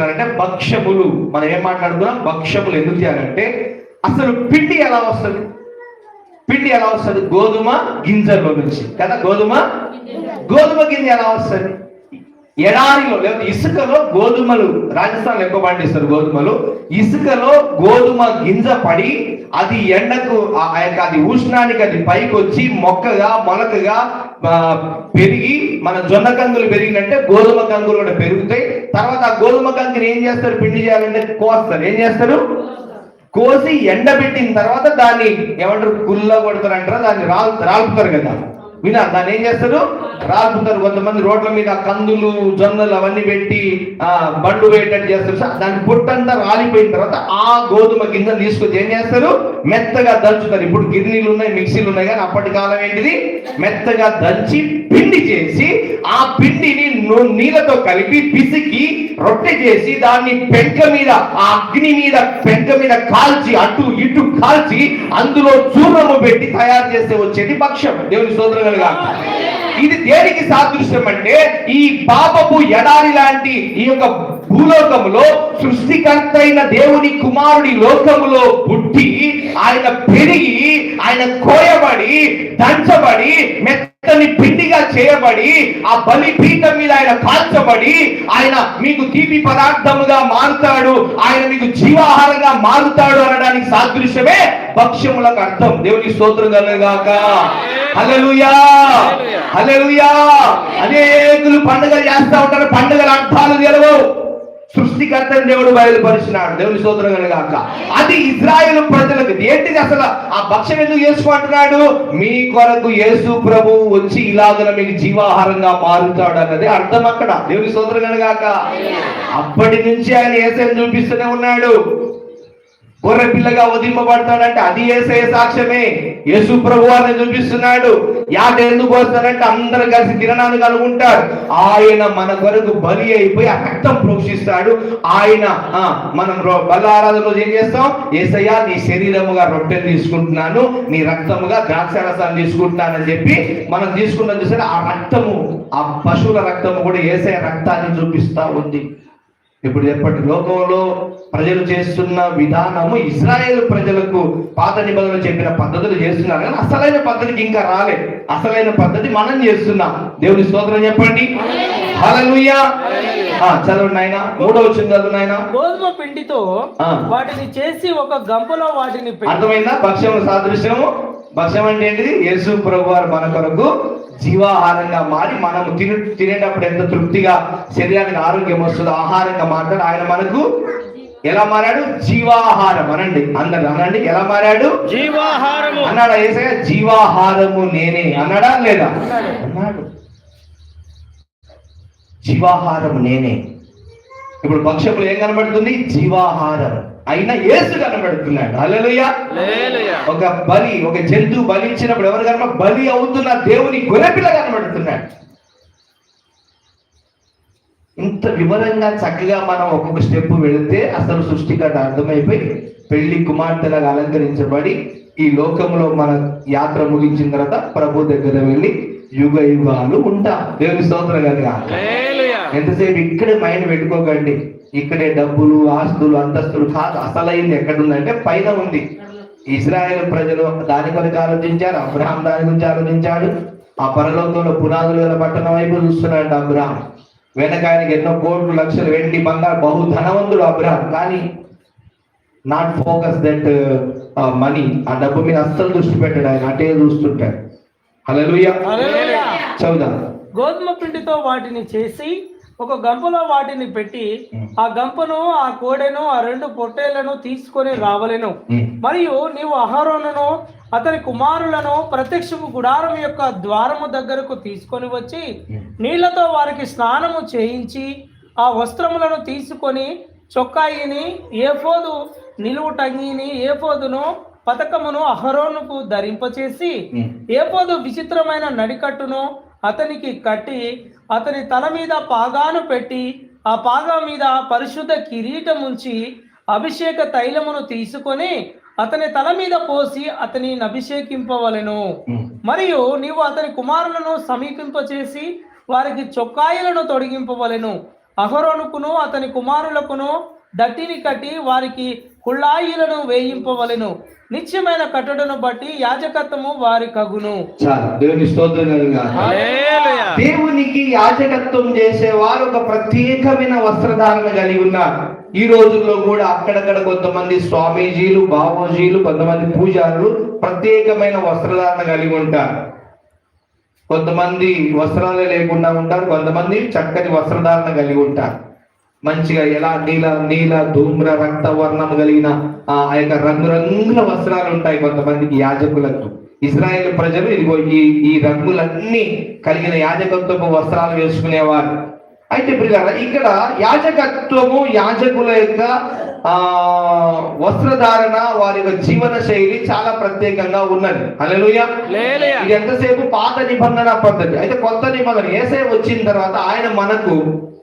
అంటే భక్ష్యములు. మనం ఏం మాట్లాడుతున్నాం భక్ష్యములు ఎందుకు చేయాలంటే అసలు పిండి ఎలా వస్తుంది? పిండి ఎలా వస్తుంది? గోధుమ గింజల్లో నుంచి. కదా గోధుమ? గోధుమ గింజ ఎలా వస్తుంది? ఎడారిలో లేదా ఇసుకలో గోధుమలు రాజస్థాన్ ఎక్కువ పండిస్తారు గోధుమలు. ఇసుకలో గోధుమ గింజ పడి అది ఎండకు ఆ యొక్క అది ఉష్ణానికి అది పైకి వచ్చి మొక్కగా మొలకగా పెరిగి మన జొన్న కందులు పెరిగినట్టే గోధుమ కందులు కూడా పెరుగుతాయి. తర్వాత ఆ గోధుమ కందులు ఏం చేస్తారు? పిండి చేయాలంటే కోస్తారు. ఏం చేస్తారు? కోసి ఎండబెట్టిన తర్వాత దాన్ని ఏమంటారు? గుల్ల కొడతారు అంటారా దాన్ని రాల్ రాలుపుతారు కదా. వినా దాన్ని ఏం చేస్తారు రాలుపుతారు కొంతమంది రోడ్ల మీద కందులు జొన్నలు అవన్నీ పెట్టి ఆ బండు వేయటట్టు చేస్తారు. సార్ దాని పొట్టంతా రాలిపోయిన తర్వాత ఆ గోధుమ గింజ తీసుకొచ్చి ఏం చేస్తారు? మెత్తగా దంచుతారు. ఇప్పుడు గిర్నీలు ఉన్నాయి మిక్సీలు ఉన్నాయి కానీ అప్పటి కాలం ఏంటిది? మెత్తగా దంచి పిండి చేసి ఆ పిండిని నీళ్ళతో కలిపి పిసికి రొట్టె చేసి దాన్ని పెంక మీద ఆ అగ్ని మీద పెంక మీద కాల్చి అటు ఇటు కాల్చి అందులో చూర్ణము పెట్టి తయారు చేస్తే వచ్చేది భక్ష్యం దేవుని సోదరులుగా ఇది దేనికి సాదృశ్యం అంటే ఈ పాపపు ఎడారి లాంటి ఈ యొక్క భూలోకములో సృష్టికర్త అయిన దేవుని కుమారుడి లోకములో పుట్టి ఆయన పెరిగి ఆయన కోయబడి దంచబడి మెత్తని పిండిగా చేయబడి ఆ బలి పీఠం మీద ఆయన కాల్చబడి ఆయన మీకు తీపి పదార్థముగా మారుతాడు ఆయన మీకు జీవాహారంగా మారుతాడు అనడానికి సాదృశ్యమే భక్ష్యములకు అర్థం. దేవుని స్తోత్రం కలుగాక హల్లెలూయా! హల్లెలూయా! అనేకులు పండుగలు చేస్తా ఉంటారు పండుగల అర్థాలు తెలవు సృష్టికర్త దేవుడు బయలుపరిచినాడు. దేవుని స్తోత్రం కలుగాక అది ఇజ్రాయేల్ ప్రజలకు ఏంటిది అసలు? ఆ భక్ష్యం ఎందుకు చేసుకుంటున్నాడు మీ కొరకు యేసు ప్రభు వచ్చి ఇలాగన మీకు జీవాహారంగా మారుతాడు అన్నది అర్థం అక్కడ. దేవుని స్తోత్రం కలుగాక అప్పటి నుంచి ఆయన ఏసని చూపిస్తూనే ఉన్నాడు? గొర్రె పిల్లగా వదిలింపబడతాడంటే అది ఏసే సాక్ష్యమే. యేసు ప్రభు అని చూపిస్తున్నాడు. యాట ఎందుకు వస్తాడంటే అందరూ కలిసి తినడానికి అనుకుంటారు ఆయన మన కొరకు బలి అయిపోయి ఆ రక్తం ప్రోక్షిస్తాడు. ఆయన ఆ, మనం రో- బల ఆరాధన రోజు ఏం చేస్తాం? ఏసయ్యా నీ శరీరముగా రొట్టెలు తీసుకుంటున్నాను నీ రక్తముగా ద్రాక్షారసాన్ని తీసుకుంటున్నానని చెప్పి మనం తీసుకున్న చూసాడు ఆ రక్తము ఆ పశువుల రక్తము కూడా ఏసఐ రక్తాన్ని చూపిస్తా ఉంది. ఇప్పుడు చెప్పండి లోకంలో ప్రజలు చేస్తున్న విధానము ఇజ్రాయేల్ ప్రజలకు పాత నిబంధనలు చెప్పిన పద్ధతులు చేస్తున్నారు కానీ అసలైన పద్ధతికి ఇంకా రాలే. అసలైన పద్ధతి మనం చేస్తున్నాం. దేవుని స్తోత్రం చెప్పండి. చదవండి మూడో వచ్చింది చదువు నాయన. గోధుమ పిండితో. వాటిని చేసి ఒక గంపలో వాటిని అర్థమైందా? భక్ష్యము సాదృశ్యము. భక్ష్యం అంటే ఏంటిది? యేసు ప్రభు వారు మన కొరకు జీవాహారంగా మారి మనము తిని తినేటప్పుడు ఎంత తృప్తిగా శరీరానికి ఆరోగ్యం వస్తుందో ఆహారంగా మాట్లాడు ఆయన మనకు ఎలా మారాడు? జీవాహారం అనండి. అందరు అనండి. ఎలా మారాడు? జీవాహారము. అన్నాడా ఏసయ్య? జీవాహారము నేనే. అన్నాడా లేదా? అన్నాడు. జీవాహారం నేనే. ఇప్పుడు భక్ష్యములు ఏం కనబడుతుంది? జీవాహారం. అయినా యేసు కనబడుతున్నాడు. హల్లెలూయా. ఒక బలి ఒక జంతువు బలి ఇచ్చినప్పుడు ఎవరు కనుక బలి అవుతున్న దేవుని గొర్రెపిల్ల కనబడుతున్నాడు. ఇంత వివరంగా చక్కగా మనం ఒక్కొక్క స్టెప్ వెళితే అసలు సృష్టికర్త అర్థమైపోయి పెళ్ళి కుమార్తెలాగా అలంకరించబడి ఈ లోకంలో మన యాత్ర ముగించిన తర్వాత ప్రభు దగ్గర వెళ్ళి యుగ యుగాలు ఉంటాం. దేవుని స్తోత్రం కనుక ఎంతసేపు ఇక్కడే మైండ్ పెట్టుకోకండి. ఇక్కడే డబ్బులు ఆస్తులు అంతస్తులు కాదు అసలైంది ఎక్కడుందంటే పైన ఉంది. ఇజ్రాయెల్ ప్రజలు దాని కొరకు ఆలోచించారు అబ్రహాం దాని గురించి ఆలోచించాడు. ఆ పరలోకంలో పునాదులు గల పట్టణం వైపు చూస్తున్నాడు అబ్రహాం. వెనక ఆయనకి ఎన్నో కోట్లు లక్షలు వెండి బంగారు బహు ధనవంతుడు అబ్రహాం. కానీ నాట్ ఫోకస్ దట్ మనీ ఆ డబ్బు మీద అస్సలు దృష్టి పెట్టాడు ఆయన. అటే చూస్తుంటాడు. హల్లెలూయా. చదువుదాం. గోధుమ పిండితో వాటిని చేసి ఒక గంపలో వాటిని పెట్టి ఆ గంపను ఆ కోడెను ఆ రెండు పొట్టేళ్ళను తీసుకొని రావలెను. మరియు నీవు అహరోనును అతని కుమారులను ప్రత్యక్షపు గుడారం యొక్క ద్వారము దగ్గరకు తీసుకొని వచ్చి నీళ్ళతో వారికి స్నానము చేయించి ఆ వస్త్రములను తీసుకొని చొక్కాయిని ఏఫోదు నిలువు టంగిని ఏఫోదును పతకమును అహరోనుకు ధరింపచేసి. ఏపోదు విచిత్రమైన నడికట్టును అతనికి కట్టి అతని తల మీద పాగాను పెట్టి ఆ పాగా మీద పరిశుద్ధ కిరీటం ఉంచి అభిషేక తైలమును తీసుకొని అతని తల మీద పోసి అతనిని అభిషేకింపవలెను. మరియు నీవు అతని కుమారులను సమీపింపచేసి వారికి చొక్కాయలను తొడిగింపవలెను అహరోనుకును అతని కుమారులకును దట్టిని కట్టి వారికి కుళ్ళాయిలను వేయింపవలెను. నిత్యమైన కట్టడను బట్టి యాజకత్వము వారి కగును. చాలు. దేవుని స్తోత్రం. దేవునికి యాజకత్వం చేసేవారు ఒక ప్రత్యేకమైన వస్త్రధారణ కలిగి ఉన్నారు. ఈ రోజుల్లో కూడా అక్కడక్కడ కొంతమంది స్వామీజీలు బాబోజీలు కొంతమంది పూజారులు ప్రత్యేకమైన వస్త్రధారణ కలిగి ఉంటారు. కొంతమంది వస్త్రాలే లేకుండా ఉంటారు కొంతమంది చక్కని వస్త్రధారణ కలిగి ఉంటారు. మంచిగా ఎలా నీల నీల ధూమ్ర రక్త వర్ణం కలిగిన ఆ యొక్క రంగురంగుల వస్త్రాలు ఉంటాయి కొంతమందికి యాజకులకు. ఇజ్రాయేల్ ప్రజలు ఇదిగో ఈ ఈ రంగులన్నీ కలిగిన యాజకత్వపు వస్త్రాలు వేసుకునేవారు. అయితే ప్రియులారా ఇక్కడ యాజకత్వము యాజకుల యొక్క ఆ వస్త్రధారణ వారి యొక్క జీవన శైలి చాలా ప్రత్యేకంగా ఉన్నది. హల్లెలూయా. ఇది ఎంతసేపు పాత నిబంధన పద్ధతి. అయితే కొత్త నిబంధన ఏసే వచ్చిన తర్వాత ఆయన మనకు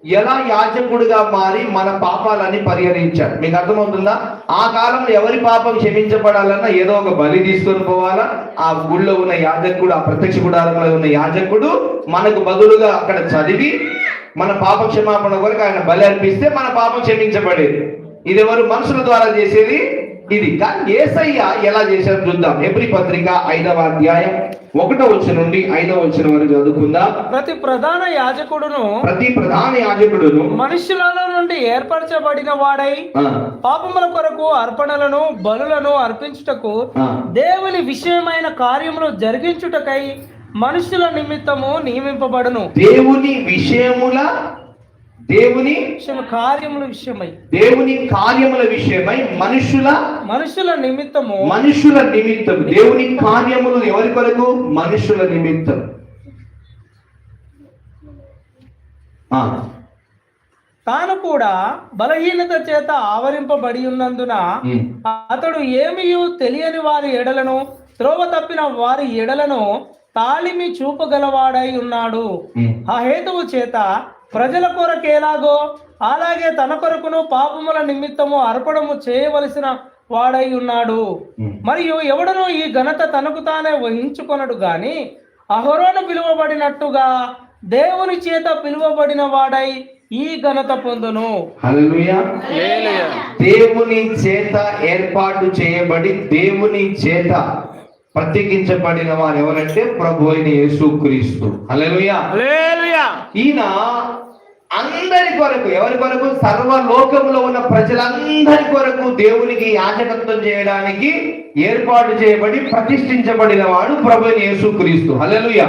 ఎలా యాజకుడిగా మారి మన పాపాలని పరిహరించాడు మీకు అర్థమవుతుందా? ఆ కాలంలో ఎవరి పాపం క్షమించబడాలన్నా ఏదో ఒక బలి తీసుకొని పోవాలా? ఆ గుళ్ళో ఉన్న యాజకుడు ఆ ప్రత్యక్ష గుడారంలో ఉన్న యాజకుడు మనకు బదులుగా అక్కడ చదివి మన పాప క్షమాపణ కొరకు ఆయన బలి అర్పిస్తే మన పాపం క్షమించబడేది. ఇది ఎవరు మనుషుల ద్వారా చేసేది ఇది కానీ ఏసయ్య ఎలా చేశారు చూద్దాం. ఎబ్రి పత్రిక ఐదవ అధ్యాయం ఒకటో వచ్చిన నుండి ఐదవ వచ్చిన వరకు చదువుకుందాం. ప్రతి ప్రధాన యాజకుడును ప్రతి ప్రధాన యాజకుడును మనుషులలో నుండి ఏర్పరచబడిన వాడై పాపముల కొరకు అర్పణలను బలులను అర్పించుటకు దేవుని విషయమైన కార్యములు జరిగించుటకై మనుషుల నిమిత్తము నియమింపబడును. దేవుని విషయముల దేవుని కార్యముల విషయమై. దేవుని కార్యముల విషయమై మనుషుల మనుషుల నిమిత్తము. మనుషుల నిమిత్తం దేవుని కార్యములు ఎవరి కొరకు? మనుషుల నిమిత్తం. తాను కూడా బలహీనత చేత ఆవరింపబడి ఉన్నందున అతడు ఏమియు తెలియని వారి ఎడలను త్రోవ తప్పిన వారి ఎడలను తాళిమి చూపగలవాడై ఉన్నాడు. ఆ హేతువు చేత ప్రజల కొరకు ఎలాగో అలాగే తన కొరకును పాపముల నిమిత్తము అర్పణము చేయవలసిన వాడై ఉన్నాడు. మరియు ఎవడనో ఈ ఘనత తనకు తానే వహించుకొనడు గాని అహరోను పిలువబడినట్టుగా దేవుని చేత పిలువబడిన వాడై ఈ ఘనత పొందును. హల్లెలూయా. దేవుని చేత ఏర్పాటు చేయబడి దేవుని చేత ప్రత్యేకించబడిన వారు ఎవరంటే ప్రభు అయిన యేసుక్రీస్తు. హల్లెలూయా. ఈయన అందరి కొరకు ఎవరి కొరకు? సర్వలోకంలో ఉన్న ప్రజలందరి కొరకు దేవునికి యాజకత్వం చేయడానికి ఏర్పాటు చేయబడి ప్రతిష్ఠించబడిన వాడు ప్రభు యేసుక్రీస్తు హల్లెలూయా.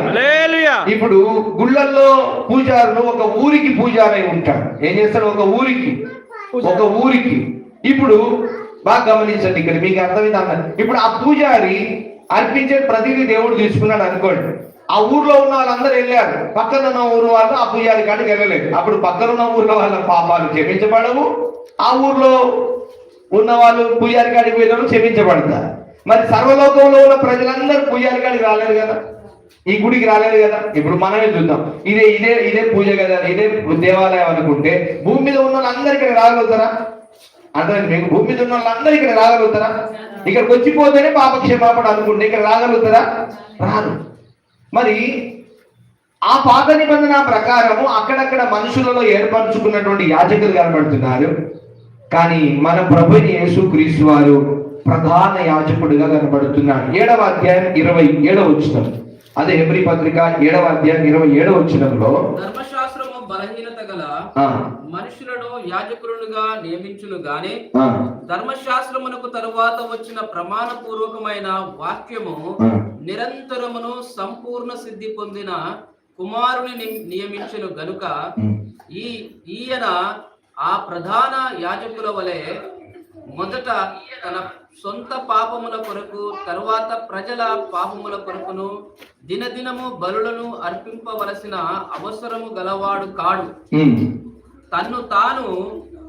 ఇప్పుడు గుళ్ళల్లో పూజారులు ఒక ఊరికి పూజారై ఉంటాడు ఏం చేస్తాడు? ఒక ఊరికి. ఒక ఊరికి. ఇప్పుడు బాగా గమనించండి ఇక్కడ మీకు అర్థమైంది ఇప్పుడు ఆ పూజారి అర్పించే ప్రతిదీ దేవుడు తీసుకున్నాడు అనుకోండి. ఆ ఊర్లో ఉన్న వాళ్ళందరూ వెళ్ళారు. పక్కన ఉన్న ఊరు వాళ్ళు ఆ పుయ్యారి కాడికి వెళ్ళలేదు. అప్పుడు పక్కన ఉన్న ఊర్లో వాళ్ళ పాపాలు క్షమించబడవు. ఆ ఊర్లో ఉన్న వాళ్ళు పుయ్యారి కాడికి వెళ్ళడం క్షమించబడతారు. మరి సర్వలోకంలో ఉన్న ప్రజలందరూ పుయ్యారి కాడికి రాలేరు కదా? ఈ గుడికి రాలేదు కదా? ఇప్పుడు మనమే చూద్దాం. ఇదే ఇదే ఇదే పూజ కదా? ఇదే దేవాలయం అనుకుంటే భూమి మీద ఉన్న వాళ్ళందరూ ఇక్కడ రాగలుగుతారా? అర్థమైంది మీకు? భూమి మీద ఉన్న వాళ్ళందరూ ఇక్కడ రాగలుగుతారా? ఇక్కడికి వచ్చిపోతేనే పాప అనుకుంటే ఇక్కడ రాగలుగుతారా? రాదు మరి ఆ పాత నిబంధన ప్రకారము అక్కడక్కడ మనుషులలో ఏర్పరచుకున్నటువంటి యాజకులు కనబడుతున్నారు. కానీ మన ప్రభుని యేసు క్రీస్తు వారు ప్రధాన యాజకుడిగా కనబడుతున్నాడు ఏడవ అధ్యాయం ఇరవై ఏడవ వచ్చినం అదే హెబ్రి పత్రిక ఏడవ అధ్యాయం ఇరవై ఏడవ వచ్చినంలో ధర్మశాస్త్రము బలహీనత గల మనుషులను యాజకులుగా నియమించును గాని ధర్మశాస్త్రమునకు తరువాత వచ్చిన ప్రమాణ పూర్వకమైన వాక్యము. నిరంతరమును సంపూర్ణ సిద్ధి పొందిన కుమారుని నియమించును గనుక ఈ ఈయన ఆ ప్రధాన యాజకుల వలె మొదట తన సొంత పాపముల కొరకు తరువాత ప్రజల పాపముల కొరకును దినదినము బలులను అర్పింపవలసిన అవసరము గలవాడు కాడు. తన్ను తాను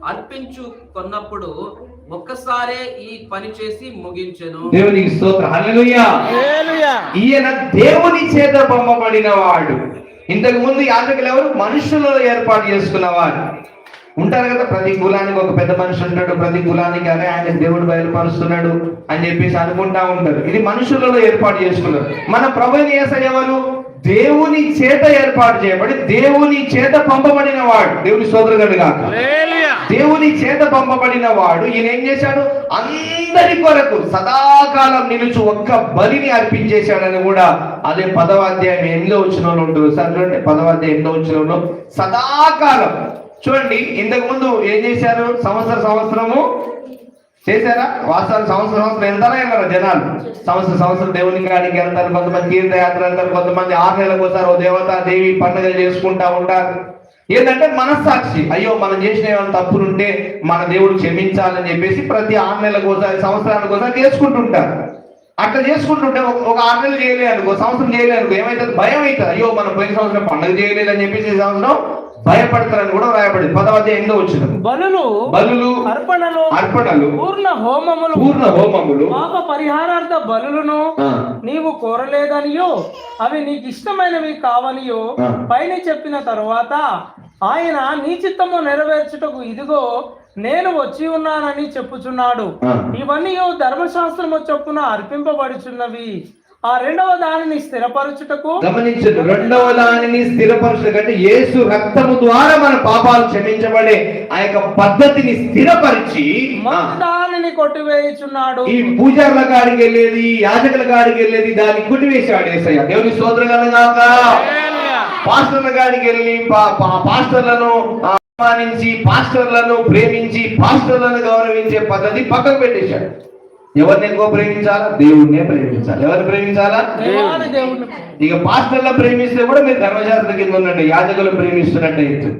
అర్పించు కొన్నప్పుడు ఒక్కసారే ఈ పని చేసి ముగించెను. దేవునికి స్తోత్రం. హల్లెలూయా. ఈయన దేవుని చేత పంపబడిన వాడు. ఇంతకు ముందు యాజకులు ఎవరు? మనుషులలో ఏర్పాటు చేసుకున్నవారు ఉంటారు కదా ప్రతి కులానికి ఒక పెద్ద మనిషి ఉంటాడు ప్రతి కులానికి అరే ఆయన దేవుడు బయలుపరుస్తున్నాడు అని చెప్పేసి అనుకుంటా ఉంటారు. ఇది మనుషులలో ఏర్పాటు చేసుకున్నారు. మన ప్రభుని ఎవరు? దేవుని చేత ఏర్పాటు చేయబడి దేవుని చేత పంపబడిన వాడు. దేవుని సోదరుడు కాక దేవుని చేత పంపబడిన వాడు ఈయన ఏం చేశాడు? అందరి కొరకు సదాకాలం నిలుచు ఒక్క బలిని అర్పించేశాడని కూడా అదే పదవ అధ్యాయం ఎనిమిదో వచ్చిన ఉంటుంది. సార్ చూడండి పదవ అధ్యాయం ఎనిమిదో వచ్చిన సదాకాలం. చూడండి ఇంతకు ముందు ఏం చేశారు? సంవత్సర సంవత్సరము చేశారా? వాస్తవానికి సంవత్సరం సంవత్సరం వెళ్తారా వెళ్ళారా జనాలు? సంవత్సరం సంవత్సరం దేవుని కాడికి వెళ్తారు కొంతమంది తీర్థయాత్ర వెళ్తారు కొంతమంది ఆరు నెలలకు ఒకసారి ఓ దేవత దేవి పండుగలు చేసుకుంటా ఉంటారు. ఏంటంటే మనస్సాక్షి అయ్యో మనం చేసిన ఏమైనా తప్పులుంటే మన దేవుడు క్షమించాలని చెప్పేసి ప్రతి ఆరు నెలలకు ఒకసారి సంవత్సరానికి ఒకసారి చేసుకుంటుంటారు. అట్లా చేసుకుంటుంటే ఒక ఆరు నెలలు చేయలేదు అనుకో సంవత్సరం చేయలేదు అనుకో ఏమైతుంది? భయం అవుతుంది. అయ్యో మనం పోయిన సంవత్సరం పండుగ చేయలేదు అని చెప్పేసి ఈ సంవత్సరం భయపడతారని కూడా రాయబడింది పదవ అధ్యాయం ఎనిమిదో వచ్చిన బలులు బలులు అర్పణలు అర్పణలు పూర్ణ హోమములు పూర్ణ హోమములు. పాప పరిహారార్థ బలులను నీవు కోరలేదనియో అవి నీకు ఇష్టమైనవి కావనియో. పైన చెప్పిన తరువాత ఆయన నీ చిత్తము నెరవేర్చుటకు ఇదిగో నేను వచ్చి ఉన్నానని చెప్పుచున్నాడు. ఇవన్నీ ధర్మశాస్త్రము చొప్పున అర్పింపబడుచున్నవి. ఆ రెండవ దానిని స్థిరపరచుటకు గమనించండి రెండవ దానిని స్థిరపరచడం కంటే యేసు రక్తము ద్వారా మన పాపాలు క్షమించబడే ఆ యొక్క పద్ధతిని స్థిరపరిచి దానిని కొట్టివేయుచున్నాడు. ఈ పూజార్ల కాడికి వెళ్ళేది యాజకుల కాడికి వెళ్ళేది దాన్ని కుట్టివేశాడు ఏసయ్య. దేవుని కాక పాస్టర్ల కాడికి వెళ్ళి పాస్టర్లను అవమానించి పాస్టర్లను ప్రేమించి పాస్టర్లను గౌరవించే పద్ధతి పక్కకు పెట్టేశాడు. ఎవరిని ఎక్కువ ప్రేమించాలా? దేవుణ్ణే ప్రేమించాలి. ఎవరిని ప్రేమించాలా? ఇక పాస్టర్ల ప్రేమిస్తే కూడా మీరు ధర్మశాస్త్ర కింద ఉండండి యాజకులు ప్రేమిస్తున్నట్టయితే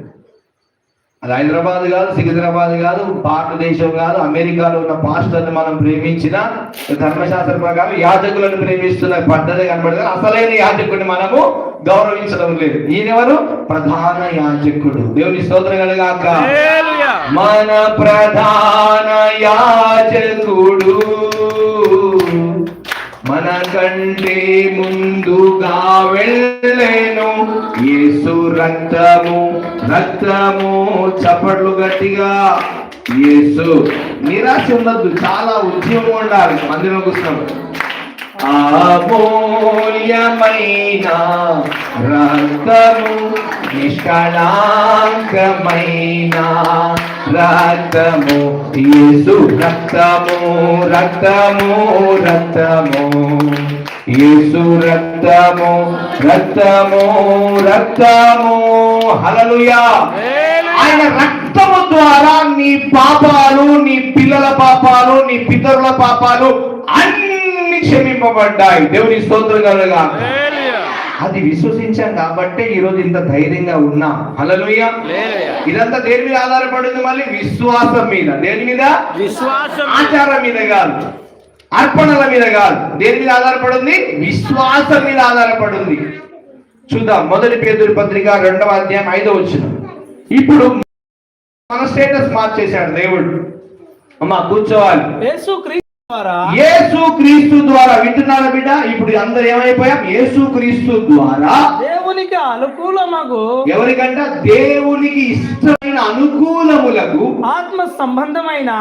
అది హైదరాబాద్ కాదు సికింద్రాబాద్ కాదు భారతదేశం కాదు అమెరికాలో ఉన్న పాస్టర్ని మనం ప్రేమించిన ధర్మశాస్త్ర ప్రకారం యాజకులను ప్రేమిస్తున్న పద్ధతి కనబడదు. అసలైన యాజకుడిని మనము గౌరవించడం లేదు. ఈయనెవరు? ప్రధాన యాజకుడు. దేవుని స్తోత్రం కలగాక. మన ప్రధాన యాజకుడు. కంటే ముందుగా వెళ్ళేను యేసు రక్తము రక్తము చప్పట్లు గట్టిగా. యేసు నిరాశ ఉండద్దు చాలా ఉద్యమం ఉండాలి. మందిరం కూర్చున్నాం అమూల్యమైన రక్తము నిష్కళాంకమైన రక్తము యేసు రక్తము రక్తము రక్తము. యేసు రక్తము రక్తము రక్తము. హలలుయా ఆయన రక్తము ద్వారా నీ పాపాలు నీ పిల్లల పాపాలు నీ పితరుల పాపాలు అన్ని క్షమింపబడ్డాయి. దేవుని స్తోత్రం కలగా అది విశ్వసించాం కాబట్టి ఈ రోజు ఇంత ధైర్యంగా ఉన్నాం. హల్లెలూయ ఇదంతా దేని మీద ఆధారపడింది మళ్ళీ? విశ్వాసం మీద. దేని మీద? విశ్వాసం ఆచారం మీద కాదు. అర్పణల మీద కాదు. దేని మీద ఆధారపడింది? విశ్వాసం మీద ఆధారపడింది. చూద్దాం. మొదటి పేదూరు పత్రిక రెండవ అధ్యాయం ఐదో వచ్చిన ఇప్పుడు మన స్టేటస్ మార్చేశాడు దేవుడు. అమ్మా కూర్చోవాలి. యేసు క్రీస్తు ద్వారా వింటున్నారా బిడ్డ? ఇప్పుడు అందరు ఏమైపోయాం? యేసు క్రీస్తు ద్వారా దేవునికి అనుకూలమగు. ఎవరికంట దేవునికి ఇష్టమైన అనుకూలములకు ఆత్మ సంబంధమైన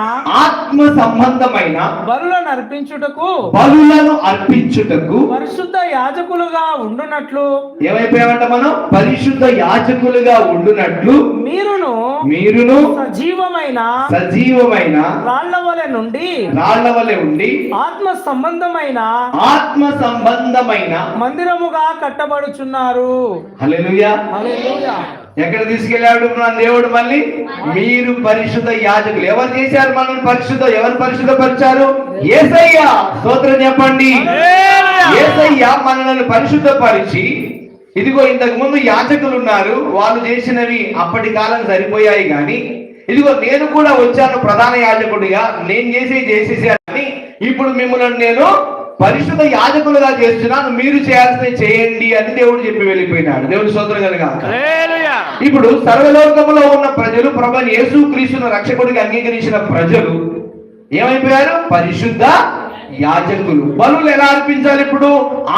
ఆత్మ సంబంధమైన బలులను అర్పించుటకు బలులను అర్పించుటకు పరిశుద్ధ యాజకులుగా ఉండునట్లు. ఏమైపోయామంట మనం? పరిశుద్ధ యాజకులుగా ఉండునట్లు మీరును మీరును సజీవమైన సజీవమైన రాళ్ళ వలె నుండి రాళ్ళ వలె ఉండి ఆత్మ సంబంధమైన ఆత్మ సంబంధమైన మందిరముగా కట్టబడుచున్నారు. ఎక్కడ తీసుకెళ్ళాడు మన దేవుడు మళ్ళీ? మీరు పరిశుద్ధ యాజకులు. ఎవరు చేశారు మనం పరిశుద్ధ? ఎవరు పరిశుద్ధపరిచారు? ఏసయ్య. స్తోత్రం చెప్పండి. ఏసయ్య మనల్ని పరిశుద్ధపరిచి ఇదిగో ఇంతకు ముందు యాజకులు ఉన్నారు. వాళ్ళు చేసినవి అప్పటి కాలం సరిపోయాయి కానీ ఇదిగో నేను కూడా వచ్చాను ప్రధాన యాజకుడిగా. నేను చేసి చేసేసాను ఇప్పుడు మిమ్మల్ని నేను పరిశుద్ధ యాజకులుగా చేస్తున్నాను మీరు చేయాల్సినవి చేయండి అని దేవుడు చెప్పి వెళ్ళిపోయినాడు. దేవుడు స్తోత్రం కనుక ఇప్పుడు సర్వలోకములో ఉన్న ప్రజలు ప్రభు యేసు క్రీస్తును రక్షకుడిగా అంగీకరించిన ప్రజలు ఏమైపోయారు? పరిశుద్ధ యాజకులు. బలులు ఎలా అర్పించాలి ఇప్పుడు?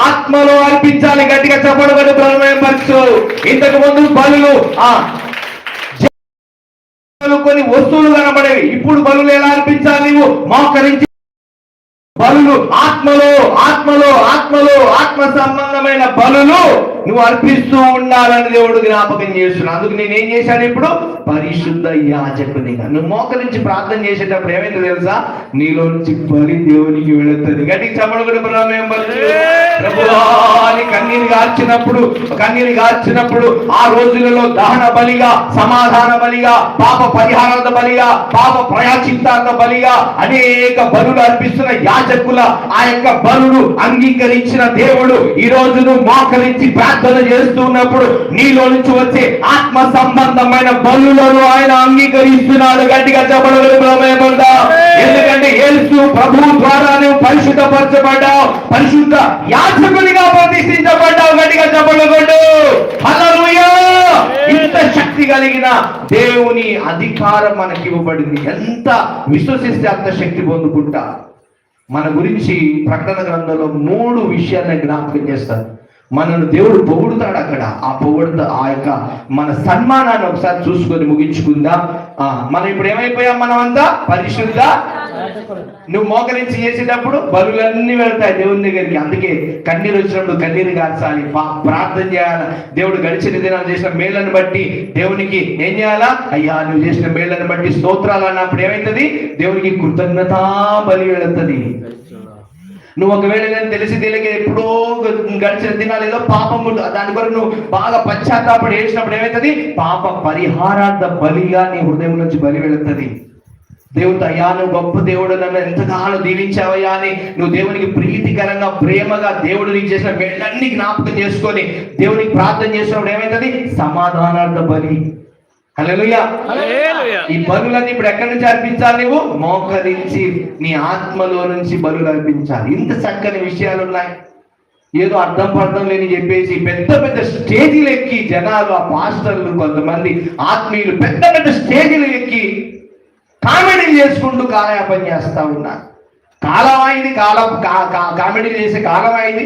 ఆత్మలో అర్పించాలి. గట్టిగా చెప్పడం పరచు? ఇంతకు ముందు బలులు ఆ కొన్ని వస్తువులు కనబడేవి. ఇప్పుడు బలులు ఎలా అర్పించాలి నువ్వు? మోకరించి బలులు ఆత్మలో ఆత్మలో ఆత్మలో ఆత్మ సంబంధమైన బలులు నువ్వు అర్పిస్తూ ఉండాలని దేవుడు జ్ఞాపకం చేస్తున్నావు అందుకు నేను ఏం చేశాను ఇప్పుడు? పరిశుద్ధ యాజకునిగా. నువ్వు మోకరించి ప్రార్థన చేసేటప్పుడు ఏమైందో తెలుసా? నీలో నుంచి బలి దేవునికి వెళుతుంది. గట్టి చెప్పడం ప్రభువాని కన్నీరు గార్చినప్పుడు కన్నీరు గార్చినప్పుడు ఆ రోజులలో దహన బలిగా సమాధాన బలిగా పాప పరిహారార్థ బలిగా పాప ప్రయాచితార్థ బలిగా అనేక బలులు అర్పిస్తున్న యాజకుల ఆ యొక్క బలులు అంగీకరించిన దేవుడు ఈ రోజు నువ్వు మోకరించి ప్రార్థన చేస్తున్నప్పుడు నీలో నుంచి వచ్చే ఆత్మ సంబంధమైన బలులను ఆయన అంగీకరిస్తున్నాడు. గట్టిగా చెప్పడం ఎందుకంటే యేసు ప్రభు ద్వారా నువ్వు పరిశుద్ధపరచబడ్డావు. పరిశుద్ధ యాజకునిగా ప్రతిష్ఠించబడ్డావు. గట్టిగా చెప్పలగొట్టు హల్లెలూయా! ఇంత శక్తి కలిగిన దేవుని అధికారం మనకి ఇవ్వబడింది ఎంత విశ్వసిస్తే అంత శక్తి పొందుకుంటా? మన గురించి ప్రకటన గ్రంథంలో మూడు విషయాలను జ్ఞాపకం చేస్తారు మనను దేవుడు పొగుడుతాడు అక్కడ. ఆ పొగుడుత ఆ యొక్క మన సన్మానాన్ని ఒకసారి చూసుకొని ముగించుకుందాం. ఆ, మనం ఇప్పుడు ఏమైపోయాం మనం అంతా పరిశుద్ధ నువ్వు మోకరించి చేసేటప్పుడు బరువులన్నీ వెళ్తాయి దేవుని దగ్గరికి. అందుకే కన్నీరు వచ్చినప్పుడు కన్నీరు కాల్చాలి ప్రార్థన చేయాలి? దేవుడు గడిచిన దినాలు చేసిన మేళ్ళను బట్టి దేవునికి ఏం చేయాలా? అయ్యా నువ్వు చేసిన మేళ్ళను బట్టి స్తోత్రాలు అన్నప్పుడు ఏమైతుంది? దేవునికి కృతజ్ఞతా బలి వెళుతుంది. నువ్వు ఒకవేళ నేను తెలిసి తెలియక ఎప్పుడో గడిచిన దినాలు ఏదో పాపము దాని కొరకు నువ్వు బాగా పశ్చాత్తాపడి వేసినప్పుడు ఏమవుతుంది పాప పరిహారార్థ బలిగా నీ హృదయం నుంచి బలి వెళుతుంది. దేవుడు అయ్యా నువ్వు గొప్ప దేవుడు నన్ను ఎంతగానో దీవించావయ్యా అని నువ్వు దేవునికి ప్రీతికరంగా ప్రేమగా దేవుడు నీకు చేసిన వెళ్ళన్నీ జ్ఞాపకం చేసుకొని దేవునికి ప్రార్థన చేసినప్పుడు ఏమవుతుంది సమాధానార్థ బలి. ఈ బలులన్నీ ఇప్పుడు ఎక్కడి నుంచి అర్పించాలి నువ్వు మోకరించి నీ ఆత్మలో నుంచి బలులు అర్పించాలి. ఇంత చక్కని విషయాలు ఉన్నాయి. ఏదో అర్థం పర్థం లేని చెప్పేసి పెద్ద పెద్ద స్టేజీలు ఎక్కి జనాలు ఆ పాస్టర్లు కొంతమంది ఆత్మీయులు పెద్ద పెద్ద స్టేజీలు ఎక్కి కామెడీ చేసుకుంటూ కాలయాపన చేస్తా ఉన్నారు. కాలం అయింది కాలం కామెడీ చేసే కాలం అయింది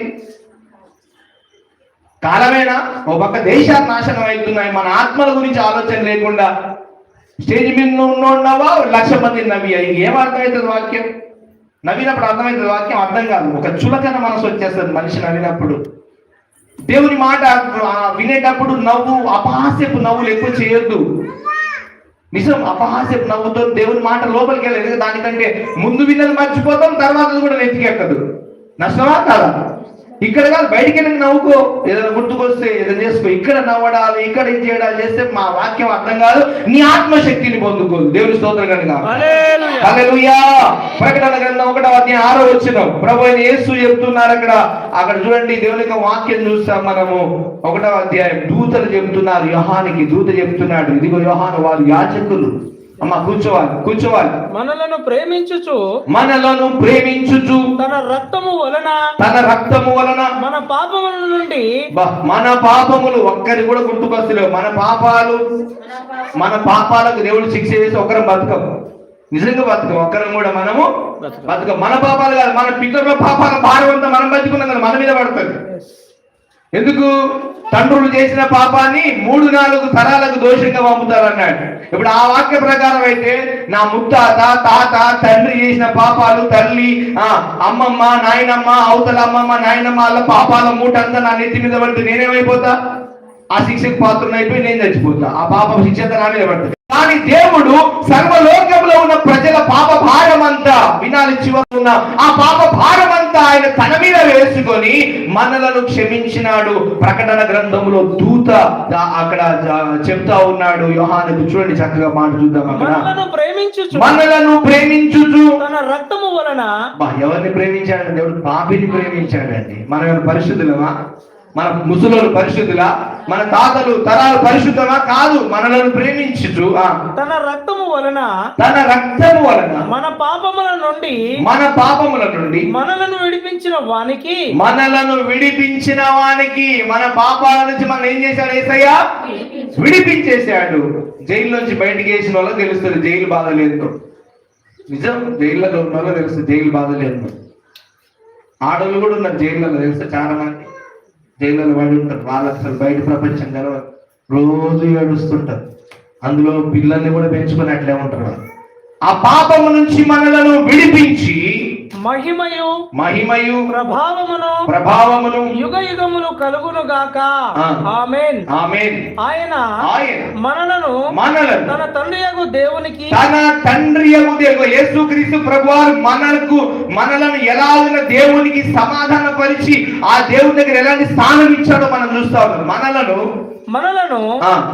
కాలమేనా? ఓ పక్క దేశాలు నాశనం అవుతున్నాయి. మన ఆత్మల గురించి ఆలోచన లేకుండా స్టేజ్ మీద నువ్వు ఉన్నావా లక్ష మంది నవ్వి. అయ్యి ఏం అర్థమవుతుంది వాక్యం? నవ్వినప్పుడు అర్థమవుతుంది వాక్యం? అర్థం కాదు. ఒక చులకన మనసు వచ్చేస్తుంది మనిషి నవ్వినప్పుడు. దేవుని మాట వినేటప్పుడు నవ్వు అపహాస్యపు నవ్వులు ఎక్కువ చేయొద్దు. నిజం అపహాస్యపు నవ్వుతో దేవుని మాట లోపలికి వెళ్ళలేదు దానికంటే ముందు విన్నది మర్చిపోతాం తర్వాత కూడా నెత్తికెక్కదు. నష్టమా కాదా? ఇక్కడ కాదు బయటికి వెళ్ళి నవ్వుకో. ఏదైనా గుర్తుకొస్తే ఏదైనా చేసుకో. ఇక్కడ నవ్వడాలు ఇక్కడ ఇది చేయడాలు చేస్తే మా వాక్యం అర్థం కాదు. నీ ఆత్మశక్తిని పొందుకోదు దేవుని స్తోత్రం కనుక. ప్రకటన గ్రంథం ఒకటో అధ్యాయం ఆరో వచ్చిన. ప్రభు అయిన యేసు చెప్తున్నారు అక్కడ. అక్కడ చూడండి దేవుని యొక్క వాక్యం చూస్తాం మనము. ఒకటో అధ్యాయం. దూతలు చెప్తున్నారు యోహానికి దూత చెప్తున్నాడు. ఇదిగో యోహాను వారు యాచకులు అమ్మ కూర్చోవాలి కూర్చోవాలి. మనలను ప్రేమించుచు. మనలను ప్రేమించుచు. తన రక్తము వలన. తన రక్తము వలన. మన పాపముల నుండి. మన పాపములు ఒక్కరి కూడా గుర్తుకొస్తలేవు. మన పాపాలు మన పాపాలకు దేవుడు శిక్ష చేసి ఒకరం బతకం నిజంగా బతకం ఒక్కరం కూడా మనము బతకం మన పాపాలు కాదు మన పితరుల పాపాల భారం అంతా మనం బతుకున్నాం కదా మన మీద పడుతుంది. ఎందుకు? తండ్రులు చేసిన పాపాన్ని మూడు నాలుగు తరాలకు దోషంగా పంపుతారన్నాడు. ఇప్పుడు ఆ వాక్య ప్రకారం అయితే నా ముత్తాత తాత తండ్రి చేసిన పాపాలు తల్లి ఆ అమ్మమ్మ నాయనమ్మ అవతల అమ్మమ్మ నాయనమ్మ వాళ్ళ పాపాల మూట అంతా నా నెత్తి మీద పడితే నేనేమైపోతా? ఆ శిక్షకు పాత్రను అయిపోయి నేను చచ్చిపోతా. ఆ పాప శిక్ష నానే నా మీద పడుతుంది. కానీ దేవుడు సర్వలోక ఉన్న ప్రజల పాప భారం అంతా వినాలి చివరి ఉన్న ఆ పాప భారం అంతా ఆయన తన మీద వేసుకొని మనలను క్షమించినాడు. ప్రకటన గ్రంథంలో దూత అక్కడ చెప్తా ఉన్నాడు. యోహానుకు చూడండి చక్కగా మాట చూద్దాం అక్కడ. మనలను ప్రేమించుచు. ప్రేమించుచు. తన రక్తము వలన ఎవరిని ప్రేమించాడు దేవుడు పాపిని ప్రేమించాడండి. మనం పరిశుద్ధులమా? మన ముసలోలు పరిశుద్ధులా మన తాతలు తరాలు పరిశుద్ధమా కాదు మనలను ప్రేమించుచు ఆ, తన రక్తము వలన తన రక్తము వలన మన పాపముల నుండి మన పాపముల నుండి మనలను విడిపించిన వానికి మనలను విడిపించిన వానికి మన పాపాల నుంచి మనం ఏం చేశాడు ఏసయ్యా? విడిపించేశాడు. జైలు నుంచి బయటికి వేసిన వాళ్ళకి తెలుస్తుంది జైలు బాధ లేదు. నిజం జైల్లో ఉన్న తెలుస్తుంది జైలు బాధ లేదు. ఆడవాళ్ళు కూడా ఉన్నారు జైల్లో తెలుసు చాలా మంది జైల్లో వాళ్ళు ఉంటారు వాళ్ళు అసలు బయట ప్రపంచం కలవదు రోజు ఏడుస్తుంటారు అందులో పిల్లల్ని కూడా పెంచుకుని అట్లే ఉంటారు వాళ్ళు. ఆ పాపము నుంచి మనలను విడిపించి మహిమయు మహిమయు ప్రభావమును ప్రభావమును యుగ యుగములు కలుగును గాక. ఆమేన్. ఆమేన్. ఆయన ఆయన మనలను మనలను తన తండ్రి యగు దేవునికి తన తండ్రి యగు దేవుడు యేసుక్రీస్తు ప్రభువారు మనకు మనలను ఎలా ఉన్న దేవునికి సమాధాన పరిచి ఆ దేవుని దగ్గర ఎలాంటి స్థానం ఇచ్చాడో మనం చూస్తా ఉన్నాం. మనలను మనలను.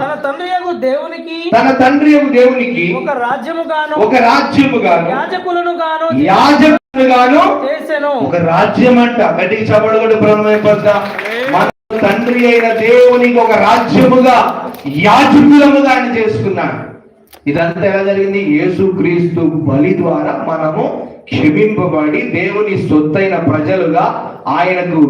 తన తండ్రి దేవునికి తన తండ్రి దేవునికి ఒక రాజ్యము గాను ఒక రాజ్యము గాను యాజకులను గాను యాజకులు గాను చేసెను. ఒక రాజ్యం అంట గట్టికి చపడగడు బ్రహ్మైపోతా మన తండ్రి అయిన దేవునికి ఒక రాజ్యముగా యాజకులముగా ఆయన చేసుకున్నాడు. ఇదంతా ఎలా జరిగింది? యేసుక్రీస్తు బలి ద్వారా మనము క్షమింపబడి దేవుని సొత్తైన ప్రజలుగా ఆయనకు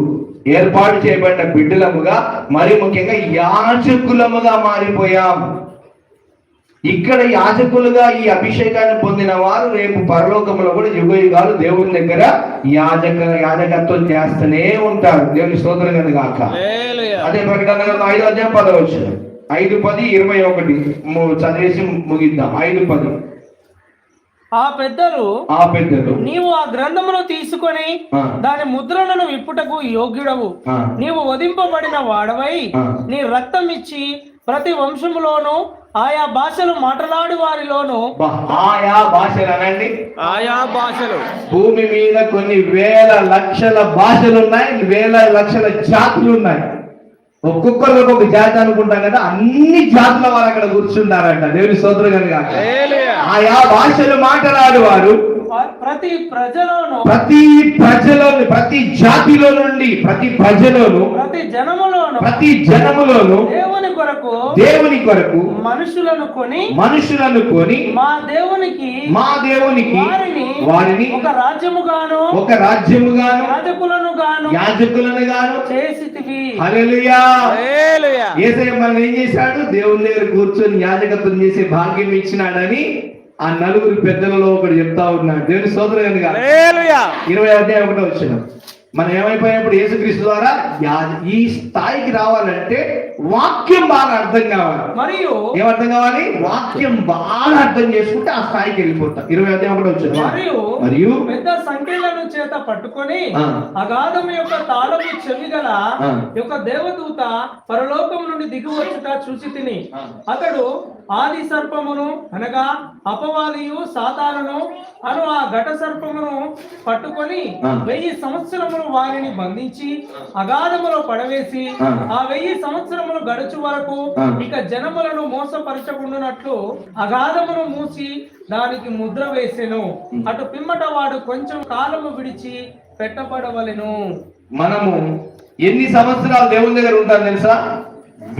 ఏర్పాటు చేయబడిన బిడ్డలముగా మరి ముఖ్యంగా యాజకులముగా మారిపోయాం. ఇక్కడ యాజకులుగా ఈ అభిషేకాన్ని పొందిన వారు రేపు పరలోకంలో కూడా యుగ యుగాలు దేవుని దగ్గర యాజక యాజకత్వం చేస్తూనే ఉంటారు. దేవుని స్తోత్రం కనుక కాక అదే ప్రకటన ఐదు అధ్యాయం పదవచ్చు ఐదు పది ఇరవై ఒకటి. చదివేసి ముగిద్దాం. ఐదు పది. ఆ పెద్దలు ఆ పెద్దలు నీవు ఆ గ్రంథమును తీసుకొని. దాని ముద్రలను విప్పుటకు యోగ్యుడవు. నీవు వధింపబడిన వాడవై. నీ రక్తం ఇచ్చి ప్రతి వంశములోను ఆయా భాషలు మాట్లాడు వారిలోను ఆయా భాషలు అనండి ఆయా భాషలు భూమి మీద కొన్ని వేల లక్షల భాషలు ఉన్నాయి వేల లక్షల జాతులు ఉన్నాయి ఒక్కొక్కరు ఒక్కొక్క జాతి అనుకుంటాం కదా అన్ని జాతుల వారు అక్కడ కూర్చున్నారంట దేవుని సోదరు కనుక ఆయా భాషలు మాట్లాడు వారు ప్రతి ప్రజలోను ప్రతి ప్రజలోని ప్రతి జాతిలో నుండి ప్రతి ప్రజలోను ప్రతి జనములోను ప్రతి జనములోను కొరకు దేవుని కొరకు మనుషులను కొని మనుషులను కొని మా దేవునికి మా దేవునికి వారిని వారిని ఒక రాజ్యముగాను ఒక రాజ్యముగాను యాజకులను గాను యాజకులను గాను చేసితివి. హల్లెలూయా. ఏసయ్య మనల్ని ఏం చేశాడు? దేవుని దగ్గర కూర్చొని యాజకత్వం చేసే భాగ్యం ఇచ్చినాడని ఆ నలుగురు పెద్దలలో ఒకడు చెప్తా ఉన్నాడు. దేవుని సోదరు కనుక ఇరవై అధ్యాయం ఒకటో వచ్చిన మనం ఏమైపోయినప్పుడు యేసుక్రీస్తు ద్వారా ఈ స్థాయికి రావాలంటే వాక్యం బాగా అర్థం కావాలి మరియు ఏమర్థం కావాలి వాక్యం బాగా అర్థం చేసుకుంటే ఆ స్థాయికి వెళ్ళిపోతాం ఇరవై అధ్యాయం ఒకటో వచ్చిన మరియు మరియు పెద్ద సంఖ్యలను చేత పట్టుకొని. అగాధం యొక్క తాళము చెవి గల. యొక్క దేవదూత పరలోకం నుండి దిగి వచ్చుట చూసి తిని. అతడు ఆది సర్పమును అనగా అపవాదియు సాతానును అను ఆ ఘట సర్పమును పట్టుకొని. వెయ్యి సంవత్సరములు వారిని బంధించి అగాధములో పడవేసి ఆ. వెయ్యి సంవత్సరములు గడుచు వరకు. ఇక జనములను మోసపరచకుండానట్లు అగాధమును మూసి దానికి ముద్ర వేసెను. అటు పిమ్మట వాడు కొంచెం కాలము విడిచి పెట్టబడవలెను. మనము ఎన్ని సంవత్సరాలు దేవుని దగ్గర ఉంటాం తెలుసా?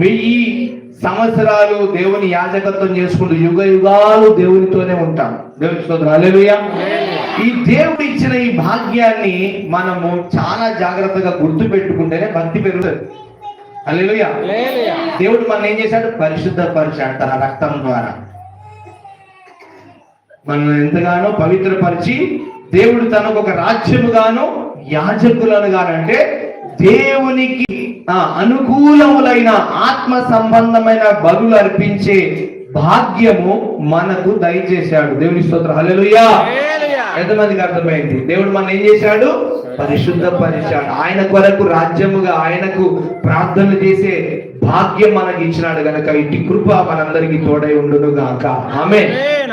వెయ్యి సంవత్సరాలు దేవుని యాజకత్వం చేసుకుంటూ యుగ యుగాలు దేవునితోనే ఉంటాం. దేవుని స్తోత్రం. హల్లెలూయా. ఈ దేవుడు ఇచ్చిన ఈ భాగ్యాన్ని మనము చాలా జాగ్రత్తగా గుర్తు పెట్టుకుంటేనే భక్తి పెరుగుతుంది. దేవుడు మనం ఏం చేశాడు? పరిశుద్ధపరిచాడు తన రక్తం ద్వారా. మనం ఎంతగానో పవిత్రపరిచి దేవుడు తనకు ఒక రాజ్యముగాను యాజకులను గానంటే దేవునికి ఆ, అనుకూలములైన ఆత్మ సంబంధమైన బలులు అర్పించే భాగ్యము మనకు దయచేశాడు. దేవుని స్తోత్రం. హల్లెలూయా. ఎంతమందికి అర్థమైంది? దేవుడు మనం ఏం చేశాడు? పరిశుద్ధపరిచాడు ఆయన కొరకు రాజ్యముగా ఆయనకు ప్రార్థన చేసే భాగ్యం మనకి ఇచ్చినాడు గనక. ఇట్టి కృప మనందరికీ తోడై ఉండును గాక ఆమె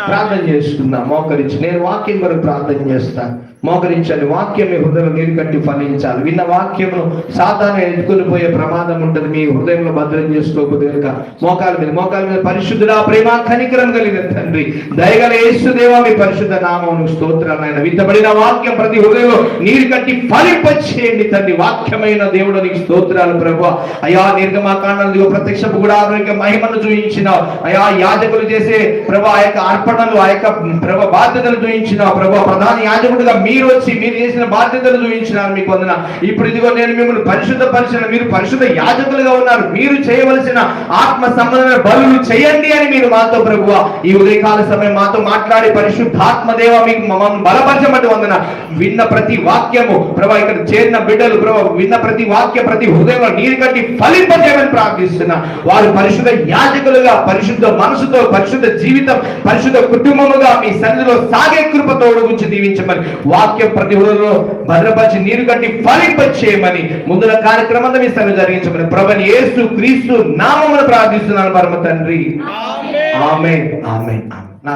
ప్రార్థన చేసుకుందాం మోకరించి. నేను వాక్యం కొరకు ప్రార్థన చేస్తాను. మోకరించండి. వాక్యం మీ హృదయంలో నీరు కట్టి ఫలించాలి. విన్న వాక్యమును సాధారణ ఎత్తుకుని పోయే ప్రమాదం ఉంటుంది. మీ హృదయంలో భద్రం చేసుకోకపోతే కనుక మోకాల మీద మోకాల మీద పరిశుద్ధుడా ప్రేమ కనికరం కలిగిన తండ్రి. దయగల యేసుదేవా మీ పరిశుద్ధ నామమును స్తోత్రాలైన విత్తబడిన వాక్యం ప్రతి హృదయంలో నీరు కట్టి ఫలింపచేయండి తండ్రి. వాక్యమైన దేవుడు నీకు స్తోత్రాలు ప్రభు అయా నిర్గమాకాండంలో ప్రత్యక్షపు కూడా ఆరోగ్య మహిమను చూయించిన అయా యాజకులు చేసే ప్రభు ఆ యొక్క అర్పణలు ఆ యొక్క ప్రభు బాధ్యతలు చూయించిన ప్రభు ప్రధాన యాజకుడిగా మీరు వచ్చి మీరు చేసిన బాధ్యతలు చూపించినారు మీకు వందన. ఇప్పుడు ఇదిగో నేను మిమ్మల్ని పరిశుద్ధపరిచిన మీరు పరిశుద్ధ యాజకులుగా ఉన్నారు. మీరు చేయవలసిన ఆత్మ సంబంధమైన బలు చేయండి అని మీరు మాతో ప్రభు ఈ ఉదయకాల సమయం మాతో మాట్లాడి పరిశుద్ధాత్మ దేవ మీకు మమ్మల్ని బలపరచమని వందన. విన్న ప్రతి వాక్యము ప్రభా ఇక్కడ చేరిన బిడ్డలు ప్రభా విన్న ప్రతి వాక్య ప్రతి హృదయంలో నీరు కట్టి ఫలింపజేయమని ప్రార్థిస్తున్నా. వారు పరిశుద్ధ యాజకులుగా పరిశుద్ధ మనసుతో పరిశుద్ధ జీవితం పరిశుద్ధ కుటుంబముగా మీ సన్నిధిలో సాగే కృపతో గురించి దీవించమని. వాక్యం ప్రతి హృదయంలో భద్రపరిచి నీరు కట్టి ఫలింపచేయమని ముందుల కార్యక్రమంలో మీ సన్నిధి జరిగించమని ప్రభని యేసు క్రీస్తు నామమును ప్రార్థిస్తున్నాను పరమ తండ్రి. ఆమె ఆమె నా